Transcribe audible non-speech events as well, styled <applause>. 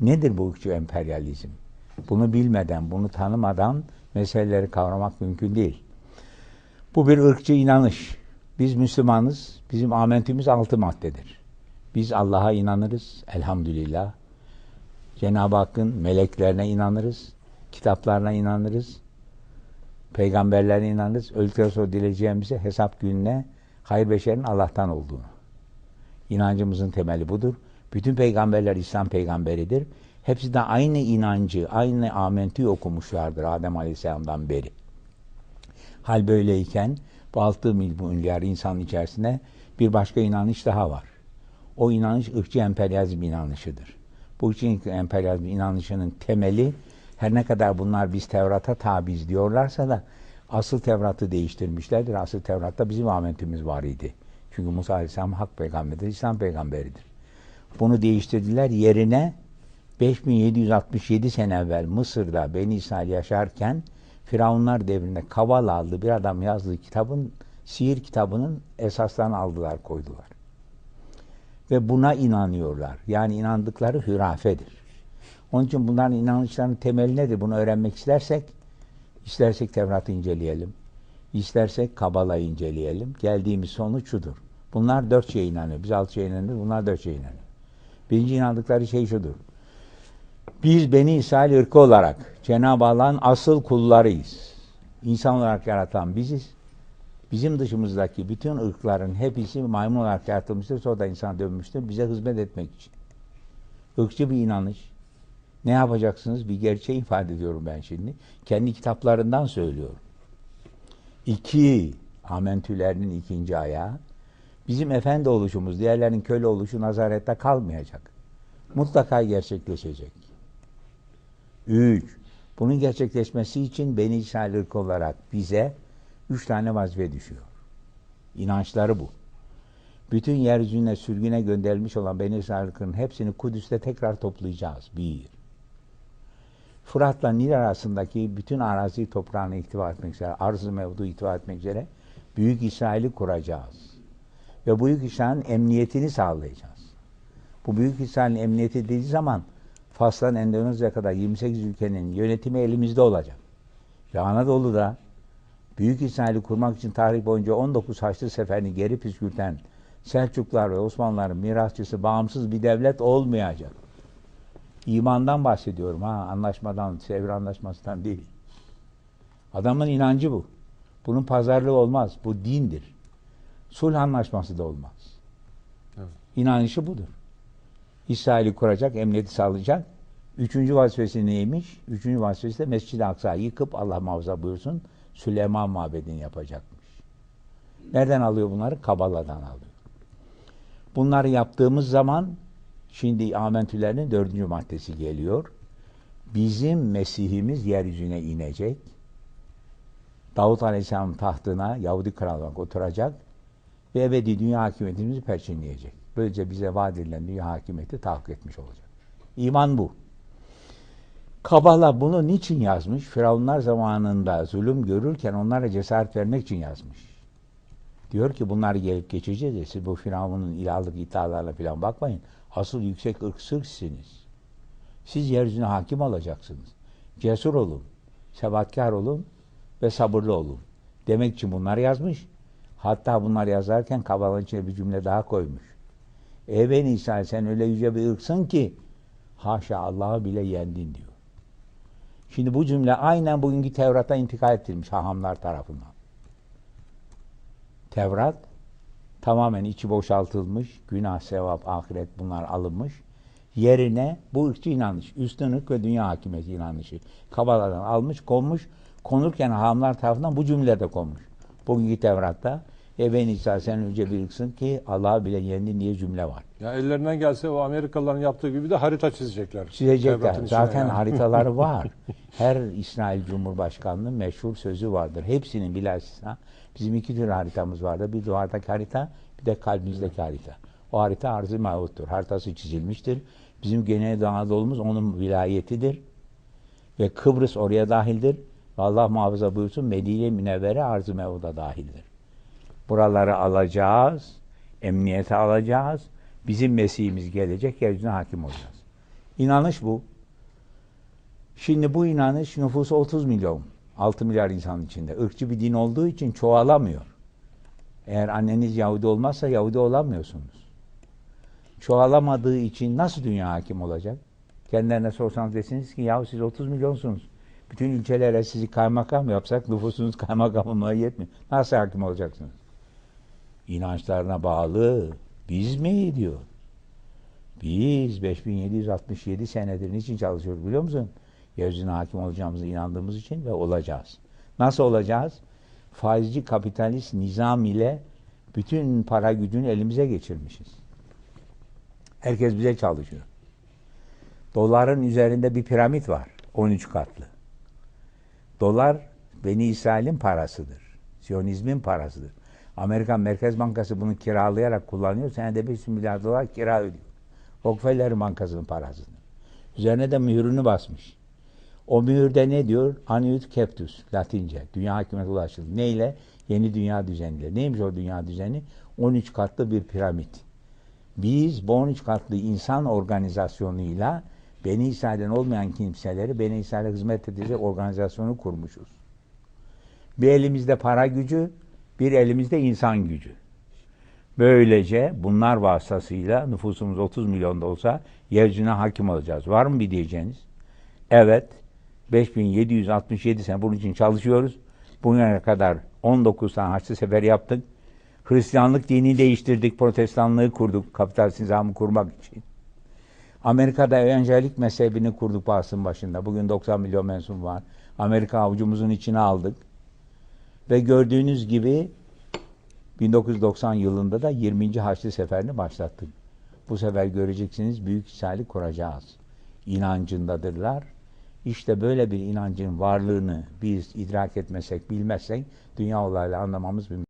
Nedir bu ırkçı emperyalizm? Bunu bilmeden, bunu tanımadan meseleleri kavramak mümkün değil. Bu bir ırkçı inanış. Biz Müslümanız, bizim amentimiz altı maddedir. Biz Allah'a inanırız, elhamdülillah. Cenab-ı Hakk'ın meleklerine inanırız, kitaplarına inanırız, peygamberlerine inanırız. Öldükten sonra dileyeceğimize hesap gününe hayır beşerin Allah'tan olduğunu. İnancımızın temeli budur. Bütün peygamberler İslam peygamberidir. Hepsi de aynı inancı, aynı amentü okumuşlardır Adem Aleyhisselam'dan beri. Hal böyleyken bu altı milyar insan içerisinde bir başka inanış daha var. O inanış ırkçı emperyalizm inanışıdır. Bu ırkçı emperyalizm inanışının temeli her ne kadar bunlar biz Tevrat'a tabiz diyorlarsa da asıl Tevrat'ı değiştirmişlerdir. Asıl Tevrat'ta bizim amentimiz var idi. Çünkü Musa Aleyhisselam hak peygamberidir, İslam peygamberidir. Bunu değiştirdiler. Yerine 5767 sene evvel Mısır'da Beni İsrail yaşarken Firavunlar devrinde Kavala adlı bir adam yazdığı kitabın, sihir kitabının esaslarını aldılar, koydular. Ve buna inanıyorlar. Yani inandıkları hürafedir. Onun için bunların inanışlarının temeli nedir? Bunu öğrenmek istersek, istersek Tevrat'ı inceleyelim. İstersek Kabala'yı inceleyelim. Geldiğimiz sonuç şudur. Bunlar dört şeye inanıyor. Biz altı şeye inanıyoruz. Bunlar dört şeye inanıyor. Birinci inandıkları şey şudur. Biz Beni İsrail ırkı olarak Cenab-ı Allah'ın asıl kullarıyız. İnsan olarak yaratan biziz. Bizim dışımızdaki bütün ırkların hepsi maymun olarak yaratılmıştır. Sonra da insan dönmüştür. Bize hizmet etmek için. Irkçı bir inanış. Ne yapacaksınız? Bir gerçeği ifade ediyorum ben şimdi. Kendi kitaplarından söylüyorum. İki, amentülerinin ikinci ayağı. Bizim efendi oluşumuz, diğerlerinin köle oluşu nazarette kalmayacak. Mutlaka gerçekleşecek. Üç, bunun gerçekleşmesi için Beni İsrail olarak bize üç tane vazife düşüyor. İnançları bu. Bütün yeryüzüne sürgüne gönderilmiş olan Beni İsrail ırkının hepsini Kudüs'te tekrar toplayacağız. Bir. Fırat'la Nil arasındaki bütün arazi toprağını ihtiva etmek üzere, arz-ı mevdu ihtiva etmek üzere Büyük İsrail'i kuracağız. Ve Büyük İsrail'in emniyetini sağlayacağız. Bu Büyük İsrail'in emniyeti dediği zaman Fas'tan Endonezya'ya kadar 28 ülkenin yönetimi elimizde olacak. Ve Anadolu'da Büyük İsrail'i kurmak için tarih boyunca 19 Haçlı Seferini geri püskürten Selçuklar ve Osmanlıların mirasçısı bağımsız bir devlet olmayacak. İmandan bahsediyorum ha, anlaşmadan, Sevr anlaşmasından değil. Adamın inancı bu. Bunun pazarlığı olmaz. Bu dindir. Sulh anlaşması da olmaz. Evet. İnanışı budur. İsrail'i kuracak, emniyeti sağlayacak. Üçüncü vazifesi neymiş? Üçüncü vazifesi de Mescid-i Aksa'yı yıkıp Allah muhafaza buyursun Süleyman mabedini yapacakmış. Nereden alıyor bunları? Kabala'dan alıyor. Bunları yaptığımız zaman şimdi amentülerinin dördüncü maddesi geliyor. Bizim Mesih'imiz yeryüzüne inecek. Davut Aleyhisselam tahtına Yahudi kral olarak oturacak ve ebedi dünya hakimiyetimizi perçinleyecek. Böylece bize vaat edilen dünya hakimiyeti tahakkuk etmiş olacak. İman bu. Kabala bunu niçin yazmış? Firavunlar zamanında zulüm görürken onlara cesaret vermek için yazmış. Diyor ki bunları gelip geçeceğiz. Siz bu Firavun'un ilahlık iddialarla falan bakmayın. Asıl yüksek ırk sizsiniz. Siz yeryüzüne hakim olacaksınız. Cesur olun, sebatkar olun ve sabırlı olun. Demek için bunları yazmış. Hatta bunlar yazarken Kabala'nın içine bir cümle daha koymuş. Ey ben İsa sen öyle yüce bir ırksın ki haşa Allah'ı bile yendin diyor. Şimdi bu cümle aynen bugünkü Tevrat'a intikal ettirilmiş hahamlar tarafından. Tevrat tamamen içi boşaltılmış, günah, sevap, ahiret bunlar alınmış. Yerine bu ırkçı inanış, üstünlük ve dünya hakimiyeti inanışı Kabala'dan almış, konmuş. Konurken hahamlar tarafından bu cümle de konmuş. Bugünkü Tevrat'ta e ben İsa sen önce bir ırksın ki Allah'ı bile yendin diye cümle var. Ya ellerinden gelse o Amerikalıların yaptığı gibi de harita çizecekler. Çizecekler. Zaten yani. haritaları <laughs> var. Her İsrail Cumhurbaşkanı'nın meşhur sözü vardır. Hepsinin bilhassa bizim iki tür haritamız vardır. Bir duvardaki harita, bir de kalbimizdeki harita. O harita arz-ı mevuttur. Haritası çizilmiştir. Bizim Güneydoğu Anadolu'muz onun vilayetidir. Ve Kıbrıs oraya dahildir. Allah muhafaza buyursun Medine Münevvere arz-ı mevuda dahildir. Buraları alacağız, emniyete alacağız. Bizim Mesih'imiz gelecek, yeryüzüne hakim olacağız. İnanış bu. Şimdi bu inanış nüfusu 30 milyon. 6 milyar insan içinde. Irkçı bir din olduğu için çoğalamıyor. Eğer anneniz Yahudi olmazsa Yahudi olamıyorsunuz. Çoğalamadığı için nasıl dünya hakim olacak? Kendilerine sorsanız desiniz ki yahu siz 30 milyonsunuz. Bütün ülkelere sizi kaymakam yapsak nüfusunuz <laughs> kaymakam olmaya yetmiyor. Nasıl hakim olacaksınız? İnançlarına bağlı. Biz mi diyor. Biz 5767 senedir niçin çalışıyoruz biliyor musun? Yeryüzüne hakim olacağımıza inandığımız için ve olacağız. Nasıl olacağız? Faizci kapitalist nizam ile bütün para gücünü elimize geçirmişiz. Herkes bize çalışıyor. Doların üzerinde bir piramit var. 13 katlı. Dolar Beni İsrail'in parasıdır. Siyonizmin parasıdır. Amerikan Merkez Bankası bunu kiralayarak kullanıyor. Senede 5 milyar dolar kira ödüyor. Rockefeller Bankası'nın parasıdır. Üzerine de mühürünü basmış. O mühürde ne diyor? Aniut Captus, Latince. Dünya hakimiyeti ulaşıldı. Neyle? Yeni dünya düzeniyle. Neymiş o dünya düzeni? 13 katlı bir piramit. Biz bu 13 katlı insan organizasyonuyla Beni İsrail'den olmayan kimseleri Beni İsrail'e hizmet edecek organizasyonu kurmuşuz. Bir elimizde para gücü, bir elimizde insan gücü. Böylece bunlar vasıtasıyla nüfusumuz 30 milyonda olsa yeryüzüne hakim olacağız. Var mı bir diyeceğiniz? Evet. 5767 sene bunun için çalışıyoruz. Bugüne kadar 19 tane Haçlı Sefer yaptık. Hristiyanlık dini değiştirdik, protestanlığı kurduk, kapitalist nizamı kurmak için. Amerika'da evangelik mezhebini kurduk basın başında. Bugün 90 milyon mensup var. Amerika avucumuzun içine aldık. Ve gördüğünüz gibi 1990 yılında da 20. Haçlı Seferini başlattık. Bu sefer göreceksiniz büyük İsrail'i kuracağız. İnancındadırlar. İşte böyle bir inancın varlığını biz idrak etmesek, bilmezsek dünya olayla anlamamız mümkün.